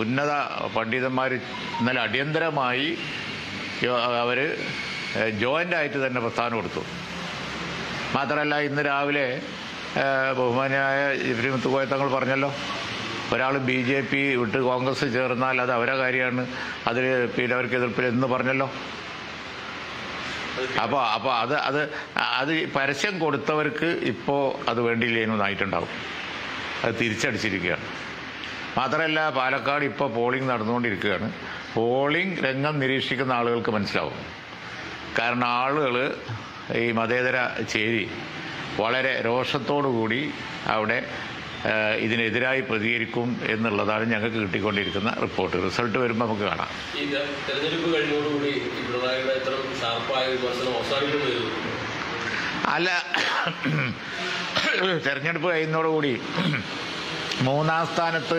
ഉന്നത പണ്ഡിതന്മാർ ഇന്നലെ അടിയന്തരമായി അവർ ജോയിന്റ് ആയിട്ട് തന്നെ പ്രസ്ഥാനം കൊടുത്തു മാത്രമല്ല ഇന്ന് രാവിലെ ബഹുമാനായ ജിഫ്രി മുത്തുക്കോയ തങ്ങൾ പറഞ്ഞല്ലോ ഒരാൾ ബി ജെ പി വിട്ട് കോൺഗ്രസ് ചേർന്നാൽ അത് അവരെ കാര്യമാണ് അതിൽ പിന്നെ അവർക്ക് എതിർപ്പിൽ എന്ന് പറഞ്ഞല്ലോ. അപ്പോൾ അപ്പോൾ അത് അത് അത് പരസ്യം കൊടുത്തവർക്ക് ഇപ്പോൾ അത് വേണ്ടിയില്ലേനൊന്നായിട്ടുണ്ടാവും അത് തിരിച്ചടിച്ചിരിക്കുകയാണ്. മാത്രമല്ല പാലക്കാട് ഇപ്പോൾ പോളിംഗ് നടന്നുകൊണ്ടിരിക്കുകയാണ്. പോളിംഗ് രംഗം നിരീക്ഷിക്കുന്ന ആളുകൾക്ക് മനസ്സിലാവും. കാരണം ആളുകൾ ഈ മതേതര ചേരി വളരെ രോഷത്തോടു കൂടി അവിടെ ഇതിനെതിരായി പ്രതികരിക്കും എന്നുള്ളതാണ് ഞങ്ങൾക്ക് കിട്ടിക്കൊണ്ടിരിക്കുന്ന റിപ്പോർട്ട്. റിസൾട്ട് വരുമ്പോൾ നമുക്ക് കാണാം. അല്ല തെരഞ്ഞെടുപ്പ് കഴിയുന്നതോടുകൂടി മൂന്നാം സ്ഥാനത്ത്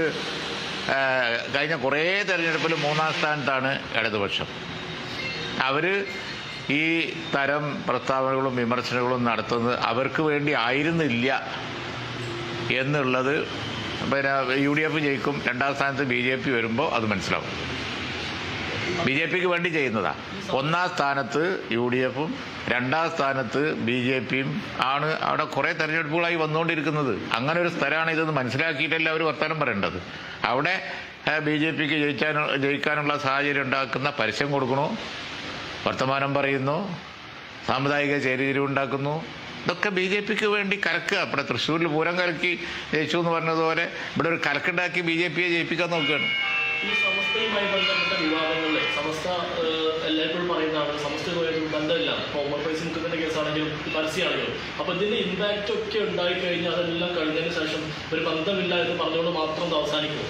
കഴിഞ്ഞ കുറേ തെരഞ്ഞെടുപ്പിൽ മൂന്നാം സ്ഥാനത്താണ് ഇടതുപക്ഷം. അവർ ഈ തരം പ്രസ്താവനകളും വിമർശനങ്ങളും നടത്തുന്നത് അവർക്ക് വേണ്ടി ആയിരുന്നില്ല എന്നുള്ളത് പിന്നെ യു ഡി എഫ് ജയിക്കും രണ്ടാം സ്ഥാനത്ത് ബി ജെ പി വരുമ്പോൾ അത് മനസ്സിലാവും. ബി ജെ പിക്ക് വേണ്ടി ചെയ്യുന്നതാ. ഒന്നാം സ്ഥാനത്ത് യു ഡി എഫും രണ്ടാം സ്ഥാനത്ത് ബി ജെ പിയും ആണ് അവിടെ കുറേ തെരഞ്ഞെടുപ്പുകളായി വന്നുകൊണ്ടിരിക്കുന്നത്. അങ്ങനെ ഒരു സ്ഥലമാണ് ഇതെന്ന് മനസ്സിലാക്കിയിട്ടല്ല അവർ വർത്തമാനം പറയേണ്ടത്. അവിടെ ബി ജെ പിക്ക് ജയിക്കാൻ ജയിക്കാനുള്ള സാഹചര്യം ഉണ്ടാക്കുന്ന പരസ്യം കൊടുക്കണു വർത്തമാനം പറയുന്നു സാമുദായിക ചേരിതിരിവുണ്ടാക്കുന്നു ഇതൊക്കെ ബി ജെ പിക്ക് വേണ്ടി കലക്കുക. ഇവിടെ തൃശ്ശൂരിൽ പൂരം കലക്കി ജയിച്ചു എന്ന് പറഞ്ഞതുപോലെ ഇവിടെ ഒരു കലക്കുണ്ടാക്കി ബി ജെ പിയെ ജയിപ്പിക്കാൻ നോക്കുകയാണ്. ഈ സമസ്തയുമായി ബന്ധപ്പെട്ട വിവാദങ്ങളിൽ സമസ്ത എല്ലായ്പ്പോഴും പറയുന്നതാണ് സമസ്തയുമായിട്ട് ബന്ധമില്ല. ഹോമർ പ്രൈസ് മുഖത്തിന്റെ കേസാണെങ്കിലും പരസ്യമാണെങ്കിലും. അപ്പൊ ഇതിന്റെ ഇമ്പാക്റ്റ് ഒക്കെ ഉണ്ടായി കഴിഞ്ഞാൽ അതെല്ലാം കഴിഞ്ഞതിന് ശേഷം ഒരു ബന്ധമില്ല എന്ന് പറഞ്ഞുകൊണ്ട് മാത്രം അവസാനിക്കും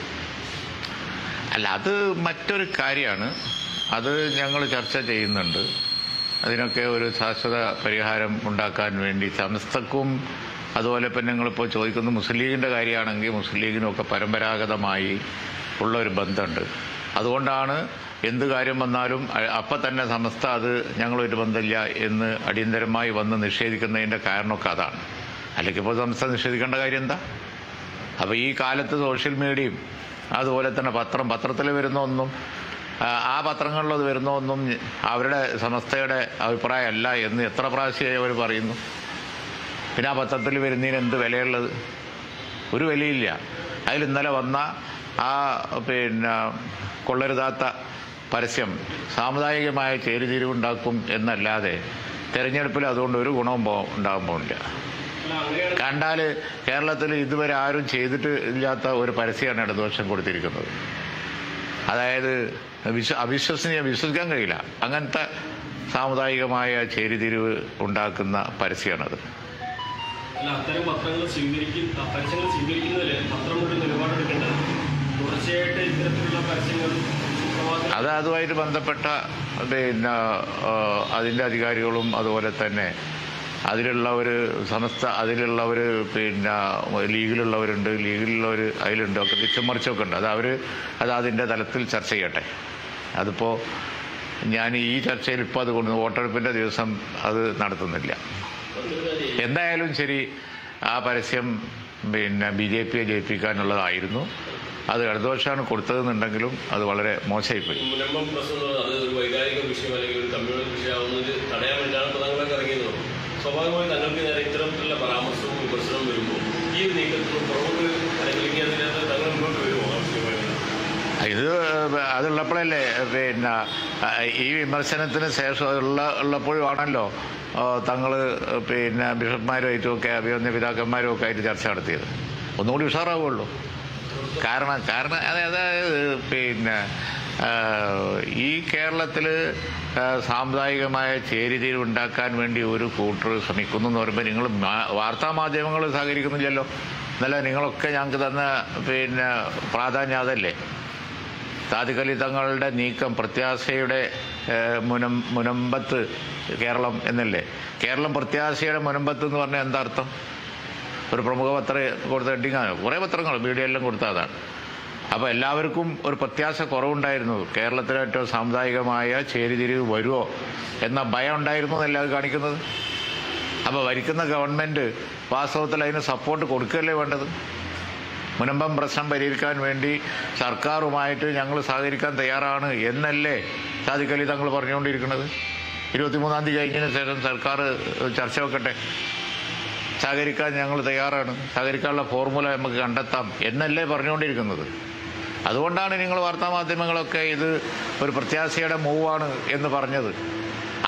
അല്ല അത് മറ്റൊരു കാര്യമാണ്. അത് ഞങ്ങൾ ചർച്ച ചെയ്യുന്നുണ്ട്. അതിനൊക്കെ ഒരു ശാശ്വത പരിഹാരം ഉണ്ടാക്കാൻ വേണ്ടി സമസ്തക്കും അതുപോലെ തന്നെ ഞങ്ങളിപ്പോൾ ചോദിക്കുന്നു മുസ്ലിം ലീഗിന്റെ കാര്യമാണെങ്കിൽ മുസ്ലിം ലീഗിനൊക്കെ പരമ്പരാഗതമായി ഉള്ള ഒരു ബന്ധമുണ്ട്. അതുകൊണ്ടാണ് എന്ത് കാര്യം വന്നാലും അപ്പം തന്നെ സമസ്ത അത് ഞങ്ങളൊരു ബന്ധമില്ല എന്ന് അടിയന്തരമായി വന്ന് നിഷേധിക്കുന്നതിന്റെ കാരണമൊക്കെ അതാണ്. അല്ലെങ്കിൽ ഇപ്പോൾ സംസ്ഥ നിഷേധിക്കേണ്ട കാര്യം എന്താ അപ്പോൾ ഈ കാലത്ത് സോഷ്യൽ മീഡിയയും അതുപോലെ തന്നെ പത്രം പത്രത്തിൽ വരുന്ന ഒന്നും ആ, പത്രങ്ങളിലത് വരുന്ന ഒന്നും അവരുടെ സംസ്ഥയുടെ അഭിപ്രായമല്ല എന്ന് എത്ര പ്രാവശ്യമായി അവർ പറയുന്നു? പിന്നെ ആ പത്രത്തിൽ വരുന്നതിന് എന്ത് വിലയുള്ളത്? ഒരു വിലയില്ല. അതിൽ ഇന്നലെ വന്ന ആ പിന്നെ കൊള്ളരുതാത്ത പരസ്യം സാമുദായികമായ ചേരുതിരിവുണ്ടാക്കും എന്നല്ലാതെ തെരഞ്ഞെടുപ്പിൽ അതുകൊണ്ട് ഒരു ഗുണവും പോ ഉണ്ടാകാൻ പോകുന്നില്ല. കണ്ടാൽ കേരളത്തിൽ ഇതുവരെ ആരും ചെയ്തിട്ട് ഇല്ലാത്ത ഒരു പരസ്യമാണ് ഇടതുപക്ഷം കൊടുത്തിരിക്കുന്നത്. അതായത് വിശ്വ അവിശ്വസനീയ വിശ്വസിക്കാൻ കഴിയില്ല. അങ്ങനത്തെ സാമുദായികമായ ചേരിതിരിവ് ഉണ്ടാക്കുന്ന പരസ്യമാണത് അത്തരം പത്രങ്ങൾ സ്വീകരിക്കുന്ന പരസ്യങ്ങൾ സ്വീകരിക്കുന്നതിൽ പത്രം ഒരു നിലപാടെടുക്കേണ്ടത് അത് അതുമായിട്ട് ബന്ധപ്പെട്ട പിന്നെ അതിന്റെ അധികാരികളും അതുപോലെ തന്നെ അതിലുള്ളവർ സമസ്ത അതിലുള്ളവർ പിന്നെ ലീഗിലുള്ളവരുണ്ട് ലീഗിലുള്ളവർ അതിലുണ്ട് ഒക്കെ തിരിച്ചും മറിച്ചൊക്കെ ഉണ്ട്. അത് അവർ അത് അതിന്റെ തലത്തിൽ ചർച്ച ചെയ്യട്ടെ. അതിപ്പോൾ ഞാൻ ഈ ചർച്ചയിൽ ഇപ്പോൾ അത് കൊണ്ട് വോട്ടെടുപ്പിന്റെ ദിവസം അത് നടത്തുന്നില്ല. എന്തായാലും ശരി ആ പരസ്യം പിന്നെ ബി ജെ പിയെ ജയിപ്പിക്കാനുള്ളതായിരുന്നു. അത് ഇടതുപക്ഷമാണ് കൊടുത്തതെന്നുണ്ടെങ്കിലും അത് വളരെ മോശമായിപ്പോയി. അല്ലെങ്കിൽ സ്വാഭാവികമായി തങ്ങൾക്ക് നേരെ ഇത്തരത്തിലുള്ള പരാമർശവും വിമർശനവും വരുമ്പോൾ ഈ നീക്കത്തിന് അല്ലെങ്കിൽ ഇനി അതിനകത്ത് തങ്ങൾ മുന്നോട്ട് ആവശ്യമായിട്ട് ഇത് അതുള്ളപ്പോഴല്ലേ പിന്നെ ഈ വിമർശനത്തിന് ശേഷം ഉള്ള ഉള്ളപ്പോഴുമാണല്ലോ തങ്ങൾ പിന്നെ ബിഷപ്പ്മാരുമായിട്ടുമൊക്കെ അഭിവന്യ പിതാക്കന്മാരും ഒക്കെ ആയിട്ട് ചർച്ച നടത്തിയത്. ഒന്നുകൂടി ഉഷാറാവുള്ളൂ. കാരണം കാരണം അതെ അതായത് പിന്നെ ഈ കേരളത്തിൽ സാമുദായികമായ ചേരിതിരിവ് ഉണ്ടാക്കാൻ വേണ്ടി ഒരു കൂട്ടർ ശ്രമിക്കുന്നു എന്ന് പറയുമ്പോൾ നിങ്ങൾ വാർത്താമാധ്യമങ്ങൾ വാർത്താ മാധ്യമങ്ങൾ സഹകരിക്കുന്നില്ലല്ലോ. എന്നല്ല നിങ്ങളൊക്കെ ഞങ്ങൾക്ക് തന്ന പിന്നെ പ്രാധാന്യം അതല്ലേ? സാദിഖലി തങ്ങളുടെ നീക്കം പ്രത്യാശയുടെ മുനം മുനമ്പത്ത് കേരളം എന്നല്ലേ? കേരളം പ്രത്യാശയുടെ മുനമ്പത്ത് എന്ന് പറഞ്ഞാൽ എന്താ അർത്ഥം? ഒരു പ്രമുഖ പത്ര കൊടുത്ത ഹെഡിങ്ങാണ് കുറേ പത്രങ്ങൾ മീഡിയ എല്ലാം കൊടുത്ത അതാണ്. അപ്പോൾ എല്ലാവർക്കും ഒരു പ്രത്യാശ കുറവുണ്ടായിരുന്നു. കേരളത്തിലെ ഏറ്റവും സാമുദായികമായ ചേരിതിരിവ് വരുമോ എന്ന ഭയം ഉണ്ടായിരുന്നു എന്നല്ല അത് കാണിക്കുന്നത്? അപ്പോൾ ഭരിക്കുന്ന ഗവൺമെന്റ് വാസ്തവത്തിൽ അതിന് സപ്പോർട്ട് കൊടുക്കുകയല്ലേ വേണ്ടത്? മുനമ്പം പ്രശ്നം പരിഹരിക്കാൻ വേണ്ടി സർക്കാരുമായിട്ട് ഞങ്ങൾ സഹകരിക്കാൻ തയ്യാറാണ് എന്നല്ലേ സാദിഖലി തങ്ങൾ പറഞ്ഞുകൊണ്ടിരിക്കുന്നത്? ഇരുപത്തിമൂന്നാം തീയതി കഴിഞ്ഞതിന് ശേഷം സർക്കാർ ചർച്ച വെക്കട്ടെ സഹകരിക്കാൻ ഞങ്ങൾ തയ്യാറാണ്. സഹകരിക്കാനുള്ള ഫോർമുല നമുക്ക് കണ്ടെത്താം എന്നല്ലേ പറഞ്ഞുകൊണ്ടിരിക്കുന്നത്. അതുകൊണ്ടാണ് നിങ്ങൾ വാർത്താമാധ്യമങ്ങളൊക്കെ ഇത് ഒരു പ്രത്യാശയുടെ മൂവാണ് എന്ന് പറഞ്ഞത്.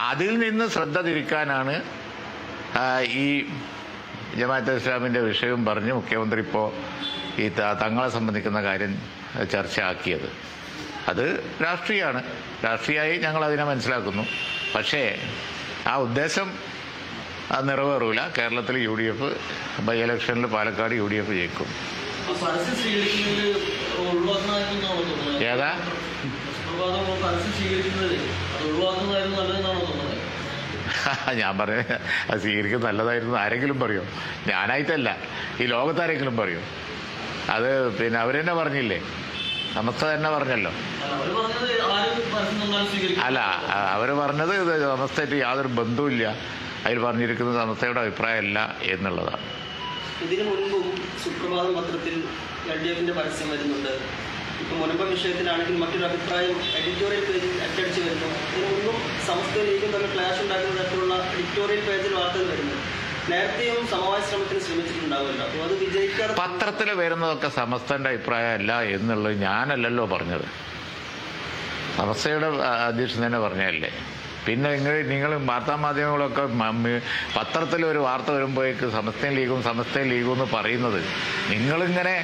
അതിൽ നിന്ന് ശ്രദ്ധ തിരിക്കാനാണ് ഈ ജമാഅത്തെ ഇസ്ലാമിന്റെ വിഷയവും പറഞ്ഞ് മുഖ്യമന്ത്രി ഇപ്പോൾ ഈ തങ്ങളെ സംബന്ധിക്കുന്ന കാര്യം ചർച്ച ചർച്ചയാക്കിയത്. അത് രാഷ്ട്രീയമാണ് രാഷ്ട്രീയമായി ഞങ്ങൾ അതിനെ മനസ്സിലാക്കുന്നു. പക്ഷേ ആ ഉദ്ദേശം അത് നിറവേറൂല. കേരളത്തിൽ യു ഡി എഫ് ബൈ ഇലക്ഷനിൽ പാലക്കാട് യു ഡി എഫ് ജയിക്കും. ഏതാ? ഒഴിവാക്കുന്നതായിരുന്നു നല്ലതെന്നാണോ തോന്നുന്നത്? ഞാൻ പറഞ്ഞ അത് സ്വീകരിക്കുന്നത് നല്ലതായിരുന്നു. ആരെങ്കിലും പറയോ? ഞാനായിട്ടല്ല. ഈ ലോകത്താരെങ്കിലും പറയോ? അത് പിന്നെ അവരെന്നെ പറഞ്ഞില്ലേ? സമസ്ത തന്നെ പറഞ്ഞല്ലോ. അല്ല അവർ പറഞ്ഞത് ഇത് സമസ്തയായിട്ട് യാതൊരു ബന്ധവുമില്ല. അതിൽ പറഞ്ഞിരിക്കുന്ന സമസ്തയുടെ അഭിപ്രായമല്ല എന്നുള്ളതാണ്. ഇതിനു മുൻപും സുപ്രഭാത പത്രത്തിൽ എൽ ഡി എഫിന്റെ പരസ്യം വരുന്നുണ്ട്. ഇപ്പൊ മുനമ്പ വിഷയത്തിലാണെങ്കിൽ മറ്റൊരു അഭിപ്രായം എഡിറ്റോറിയൽ പേജിൽ അച്ചടിച്ച് വരുന്നു. ഇതിനു മുമ്പും സമസ്ത ലീഗും തമ്മിൽ ക്ലാഷ് ഉണ്ടാക്കുന്ന തരത്തിലുള്ള എഡിറ്റോറിയൽ പേജിൽ വാർത്തകൾ വരുന്നു. നേരത്തെയും സമവായ ശ്രമത്തിന് ശ്രമിച്ചിട്ടുണ്ടാവുമല്ലോ. അപ്പോൾ അത് വിജയിക്കാതെ പത്രത്തിൽ വരുന്നതൊക്കെ സമസ്തന്റെ അഭിപ്രായമല്ല എന്നുള്ളത് ഞാനല്ലല്ലോ പറഞ്ഞത്. ആ, അധ്യക്ഷൻ തന്നെ പറഞ്ഞല്ലേ പിന്നെ നിങ്ങൾ നിങ്ങൾ വാർത്താമാധ്യമങ്ങളൊക്കെ പത്രത്തിൽ ഒരു വാർത്ത വരുമ്പോഴേക്ക് സമസ്തയും ലീഗും സമസ്തയും ലീഗും എന്ന് പറയുന്നത് നിങ്ങളിങ്ങനെ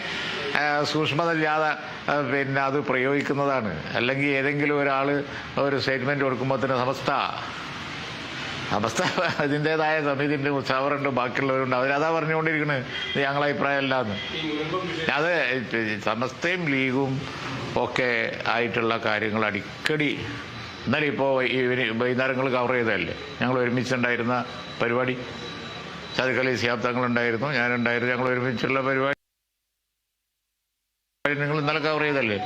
സൂക്ഷ്മതയില്ലാതെ പിന്നെ അത് പ്രയോഗിക്കുന്നതാണ്. അല്ലെങ്കിൽ ഏതെങ്കിലും ഒരാൾ ഒരു സ്റ്റേറ്റ്മെന്റ് കൊടുക്കുമ്പോൾ തന്നെ സമസ്ത. അവസ്ഥ അതിന്റെതായ സമിതിന്റെ ഉത്സാവറുണ്ട് ബാക്കിയുള്ളവരുണ്ട്. അവരതാ പറഞ്ഞുകൊണ്ടിരിക്കുന്നത് ഞങ്ങളെ അഭിപ്രായമല്ല എന്ന് അത് സമസ്തയും ലീഗും ഒക്കെ ആയിട്ടുള്ള കാര്യങ്ങൾ അടിക്കടി. എന്നാലും ഇപ്പോൾ വൈകുന്നേരങ്ങൾ കവർ ചെയ്തതല്ലേ? ഞങ്ങൾ ഒരുമിച്ചുണ്ടായിരുന്ന പരിപാടി. സദിഖലി സിയാബ്ദങ്ങളുണ്ടായിരുന്നു ഞാനുണ്ടായിരുന്നു. ഞങ്ങൾ ഒരുമിച്ചുള്ള പരിപാടി. നിങ്ങൾ ഇന്നലെ കവർ ചെയ്തല്ലേ?